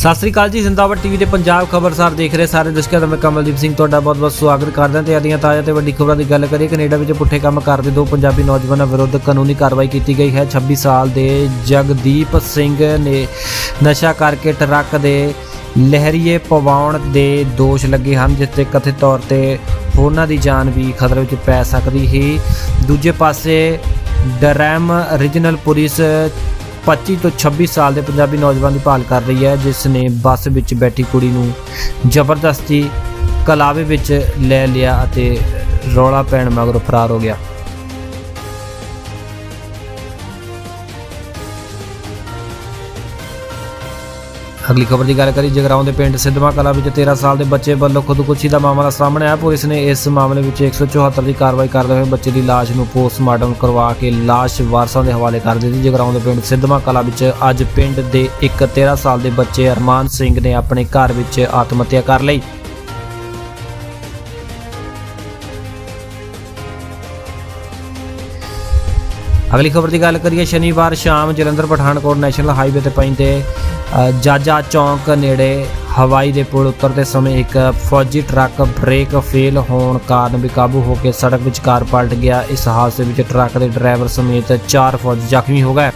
ਸਤਿ ਸ੍ਰੀ ਅਕਾਲ ਜੀ, ਜ਼ਿੰਦਾਬਾਦ ਟੀਵੀ ਦੇ ਪੰਜਾਬ ਖਬਰਸਾਰ ਦੇਖ ਰਹੇ ਸਾਰੇ ਦਰਸ਼ਕਾਂ ਦਾ ਮੈਂ ਕਮਲਦੀਪ ਸਿੰਘ ਤੁਹਾਡਾ ਬਹੁਤ-ਬਹੁਤ ਸਵਾਗਤ ਕਰਦਾ ਤੇ ਆਦੀਆਂ ਤਾਜ਼ਾ ਤੇ ਵੱਡੀ ਖਬਰਾਂ ਦੀ ਗੱਲ ਕਰੀਏ, ਕੈਨੇਡਾ ਵਿੱਚ ਪੁੱਠੇ ਕੰਮ ਕਰਦੇ ਦੋ ਪੰਜਾਬੀ ਨੌਜਵਾਨਾਂ ਵਿਰੁੱਧ ਕਾਨੂੰਨੀ ਕਾਰਵਾਈ ਕੀਤੀ ਗਈ ਹੈ। 26 ਸਾਲ ਦੇ ਜਗਦੀਪ ਸਿੰਘ ਨੇ ਨਸ਼ਾ ਕਰਕੇ ਟਰੱਕ ਦੇ ਲਹਿਰੀਏ ਪਵਾਉਣ ਦੇ ਦੋਸ਼ ਲੱਗੇ ਹਨ, ਜਿਸ ਤੇ ਕਥਿਤ ਤੌਰ ਤੇ ਹੋਰਨਾਂ ਦੀ ਜਾਨ ਵੀ ਖਤਰੇ ਵਿੱਚ ਪੈ ਸਕਦੀ ਹੈ ਦੂਜੇ ਪਾਸੇ, ਡਰੈਮ ਰੀਜਨਲ ਪੁਲਿਸ 25 ਤੋਂ 26 ਸਾਲ ਦੇ ਪੰਜਾਬੀ ਨੌਜਵਾਨ ਦੀ ਭਾਲ ਕਰ ਰਹੀ ਹੈ, ਜਿਸ ਨੇ ਬੱਸ ਵਿੱਚ ਬੈਠੀ ਕੁੜੀ ਨੂੰ ਜ਼ਬਰਦਸਤੀ ਕਲਾਵੇ ਵਿੱਚ ਲੈ ਲਿਆ ਅਤੇ ਰੌਲਾ ਪੈਣ ਮਗਰੋਂ ਫਰਾਰ ਹੋ ਗਿਆ। ਅਗਲੀ ਖਬਰ ਦੀ ਗੱਲ ਕਰੀ ਜਗਰਾਉਂ ਦੇ ਪਿੰਡ ਸਿੱਧਵਾਂ ਕਲਾ ਵਿੱਚ 13 ਸਾਲ ਦੇ ਬੱਚੇ ਵੱਲੋਂ ਖੁਦਕੁਸ਼ੀ ਦਾ ਮਾਮਲਾ ਸਾਹਮਣੇ ਆਇਆ। ਪੁਲਿਸ ਨੇ ਇਸ ਮਾਮਲੇ ਵਿੱਚ 174 ਦੀ ਕਾਰਵਾਈ ਕਰਦੇ ਹੋਏ ਬੱਚੇ ਦੀ ਲਾਸ਼ ਨੂੰ ਪੋਸਟਮਾਰਟਮ ਕਰਵਾ ਕੇ ਲਾਸ਼ ਵਾਰਸਾਂ ਦੇ ਹਵਾਲੇ ਕਰ ਦਿੱਤੀ। ਜਗਰਾਉਂ ਦੇ ਪਿੰਡ ਸਿੱਧਵਾਂ ਕਲਾ ਵਿੱਚ ਅੱਜ ਪਿੰਡ ਦੇ ਇੱਕ 13 ਸਾਲ ਦੇ ਬੱਚੇ ਅਰਮਾਨ ਸਿੰਘ ਨੇ ਆਪਣੇ ਘਰ ਵਿੱਚ ਆਤਮ ਹੱਤਿਆ ਕਰ ਲਈ। ਅਗਲੀ ਖਬਰ ਦੀ ਗੱਲ ਕਰੀਏ, ਸ਼ਨੀਵਾਰ ਸ਼ਾਮ ਜਲੰਧਰ, ਪਠਾਨਕੋਟ ਨੈਸ਼ਨਲ ਹਾਈਵੇ ਤੇ ਪੈਂਦੇ ਜਾਜਾ ਚੌਂਕ ਨੇੜੇ ਹਵਾਈ ਦੇ ਪੁਲ ਉਤਰਦੇ ਸਮੇਂ ਇੱਕ ਫੌਜੀ ਟਰੱਕ ਬ੍ਰੇਕ ਫੇਲ ਹੋਣ ਕਾਰਨ ਬੇਕਾਬੂ ਹੋ ਕੇ ਸੜਕ ਵਿਚਕਾਰ ਪਲਟ ਗਿਆ। ਇਸ ਹਾਦਸੇ ਵਿੱਚ ਟਰੱਕ ਦੇ ਡਰਾਈਵਰ ਸਮੇਤ 4 ਫੌਜੀ ਜ਼ਖਮੀ ਹੋ ਗਏ।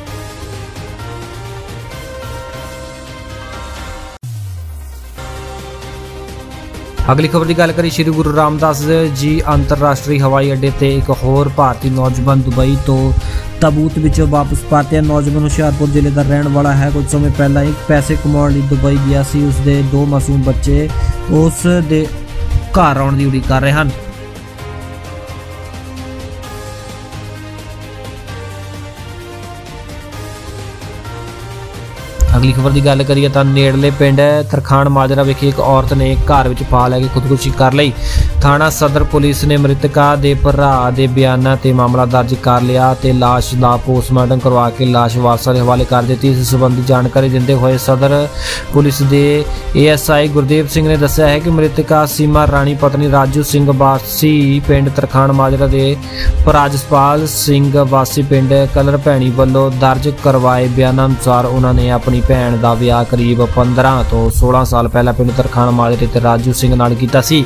ਅਗਲੀ ਖਬਰ ਦੀ ਗੱਲ ਕਰੀ ਸ਼੍ਰੀ ਗੁਰੂ ਰਾਮਦਾਸ ਜੀ ਅੰਤਰਰਾਸ਼ਟਰੀ ਹਵਾਈ ਅੱਡੇ ਤੇ ਇੱਕ ਹੋਰ ਭਾਰਤੀ ਨੌਜਵਾਨ ਦੁਬਈ ਤੋਂ ਤਬੂਤ ਵਿੱਚੋਂ ਵਾਪਸ ਪਾਤਿਆ ਨੌਜਵਾਨ ਹੁਸ਼ਿਆਰਪੁਰ ਜ਼ਿਲ੍ਹੇ ਦਾ ਰਹਿਣ ਵਾਲਾ ਹੈ। ਕੁਝ ਸਮੇਂ ਪਹਿਲਾਂ ਇੱਕ ਪੈਸੇ ਕਮਾਉਣ ਲਈ ਦੁਬਈ ਗਿਆ ਸੀ। ਉਸ ਦੇ ਦੋ ਮਾਸੂਮ ਬੱਚੇ ਉਸ ਦੇ ਘਰ ਆਉਣ ਦੀ ਉਡੀਕ ਕਰ ਰਹੇ ਹਨ। ਅਗਲੀ ਖਬਰ ਦੀ ਗੱਲ ਕਰੀਏ ਤਾਂ ਨੇੜਲੇ ਪਿੰਡ ਤਰਖਾਣ ਮਾਜਰਾ ਵਿਖੇ ਇੱਕ ਔਰਤ ਨੇ ਘਰ ਵਿੱਚ ਪਾ ਲੈ ਕੇ ਖੁਦਕੁਸ਼ੀ ਕਰ ਲਈ। ਥਾਣਾ ਸਦਰ ਪੁਲਿਸ ਨੇ ਮ੍ਰਿਤਕਾ ਦੇ ਭਰਾ ਦੇ ਬਿਆਨਾਂ ਤੇ ਮਾਮਲਾ ਦਰਜ ਕਰ ਲਿਆ ਤੇ ਲਾਸ਼ ਦਾ ਪੋਸਟਮਾਰਟਮ ਕਰਵਾ ਕੇ ਲਾਸ਼ ਵਾਰਸਾਂ ਦੇ ਹਵਾਲੇ ਕਰ ਦਿੱਤੀ। ਇਸ ਸੰਬੰਧੀ ਜਾਣਕਾਰੀ ਦਿੰਦੇ ਹੋਏ ਸਦਰ ਪੁਲਿਸ ਦੇ ਏਐਸਆਈ ਗੁਰਦੇਵ ਸਿੰਘ ਨੇ ਦੱਸਿਆ ਹੈ ਕਿ ਮ੍ਰਿਤਕਾ ਸੀਮਾ ਰਾਣੀ ਪਤਨੀ ਰਾਜੂ ਸਿੰਘ ਵਾਸੀ ਪਿੰਡ ਤਰਖਾਣ ਮਾਜਰਾ ਦੇ ਰਾਜਸਪਾਲ ਸਿੰਘ ਵਾਸੀ ਪਿੰਡ ਕਲਰ ਭੈਣੀ ਵੱਲੋਂ ਦਰਜ ਕਰਵਾਏ ਬਿਆਨਾਂ ਅਨੁਸਾਰ ਉਹਨਾਂ ਨੇ ਆਪਣੀ ਭੈਣ ਦਾ ਵਿਆਹ ਕਰੀਬ 15 ਤੋਂ 16 ਸਾਲ ਪਹਿਲਾਂ ਪਿੰਡ ਤਰਖਾਣ ਮਾਜਰੇ ਤੇ ਰਾਜੂ ਸਿੰਘ ਨਾਲ ਕੀਤਾ ਸੀ।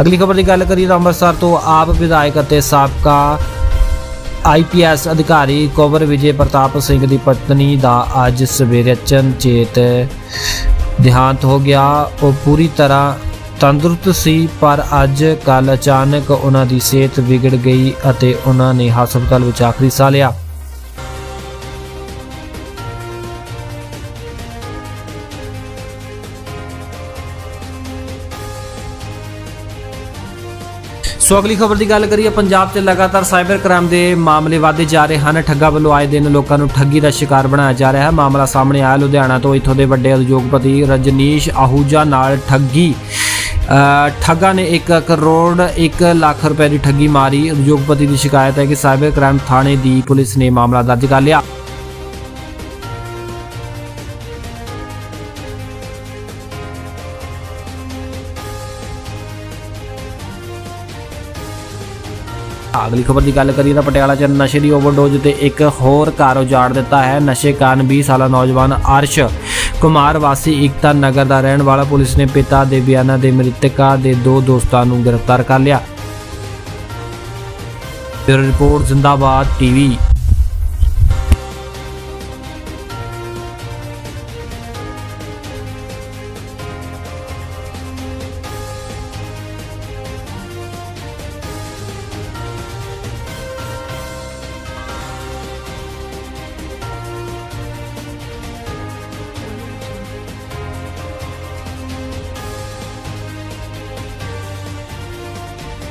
ਅਗਲੀ ਖਬਰ ਦੀ ਗੱਲ ਕਰੀਏ ਤਾਂ ਅੰਮ੍ਰਿਤਸਰ ਤੋਂ ਆਪ ਵਿਧਾਇਕ ਅਤੇ ਸਾਬਕਾ ਆਈਪੀਐਸ ਅਧਿਕਾਰੀ ਕੋਵਰ ਵਿਜੇ ਪ੍ਰਤਾਪ ਸਿੰਘ ਦੀ ਪਤਨੀ ਦਾ ਅੱਜ ਸਵੇਰੇ ਚੇਤ ਦੇਹਾਂਤ ਹੋ ਗਿਆ। ਉਹ ਪੂਰੀ ਤਰ੍ਹਾਂ ਤੰਦਰੁਸਤ ਸੀ, ਪਰ ਅੱਜ ਕੱਲ ਅਚਾਨਕ ਉਹਨਾਂ ਦੀ ਸਿਹਤ ਵਿਗੜ ਗਈ ਅਤੇ ਉਹਨਾਂ ਨੇ ਹਸਪਤਾਲ ਵਿੱਚ ਆਖਰੀ ਸਾਹ ਲਿਆ। ਸੋ ਅਗਲੀ ਖਬਰ ਦੀ ਗੱਲ ਕਰੀਏ, ਪੰਜਾਬ 'ਚ ਲਗਾਤਾਰ ਸਾਈਬਰ ਕ੍ਰਾਈਮ ਦੇ ਮਾਮਲੇ ਵਧਦੇ ਜਾ ਰਹੇ ਹਨ। ਠੱਗਾ ਵੱਲੋਂ ਆਏ ਦਿਨ ਲੋਕਾਂ ਨੂੰ ਠੱਗੀ ਦਾ ਸ਼ਿਕਾਰ ਬਣਾਇਆ ਜਾ ਰਿਹਾ ਹੈ। ਮਾਮਲਾ ਸਾਹਮਣੇ ਆਇਆ। ਲੁਧਿਆਣਾ ਤੋਂ ਇੱਥੋਂ ਦੇ ਵੱਡੇ ਉਦਯੋਗਪਤੀ ਰਜਨੀਸ਼ ਆਹੂਜਾ ਨਾਲ ਠੱਗੀ। ਠੱਗਾ ਨੇ 1 ਕਰੋੜ 1 ਲੱਖ ਰੁਪਏ ਦੀ ਠੱਗੀ ਮਾਰੀ। ਉਦਯੋਗਪਤੀ ਦੀ ਸ਼ਿਕਾਇਤ ਹੈ ਕਿ ਸਾਈਬਰ ਕ੍ਰਾਈਮ ਥਾਣੇ ਦੀ ਪੁਲਿਸ ਨੇ ਮਾਮਲਾ ਦਰਜ ਕਰ ਲਿਆ। ਅਗਲੀ ਖਬਰ ਦੀ ਗੱਲ ਕਰੀਏ ਤਾਂ ਪਟਿਆਲਾ 'ਚ ਨਸ਼ੇ ਦੀ ਓਵਰਡੋਜ਼ ਤੇ ਇੱਕ ਹੋਰ ਘਰ ਉਜਾੜ ਦਿੱਤਾ ਹੈ। ਨਸ਼ੇ ਕਾਰਨ 20 ਸਾਲਾ ਨੌਜਵਾਨ ਅਰਸ਼ ਕੁਮਾਰ ਵਾਸੀ ਇਕਤਾ ਨਗਰ ਦਾ ਰਹਿਣ ਵਾਲਾ ਪੁਲਿਸ ਨੇ ਪਿਤਾ ਦੇ ਬਿਆਨਾਂ ਦੇ ਮ੍ਰਿਤਕਾ ਦੇ ਦੋ ਦੋਸਤਾਂ ਨੂੰ ਗ੍ਰਿਫਤਾਰ ਕਰ ਲਿਆ। ਰਿਪੋਰਟ, ਜ਼ਿੰਦਾਬਾਦ, ਟੀਵੀ।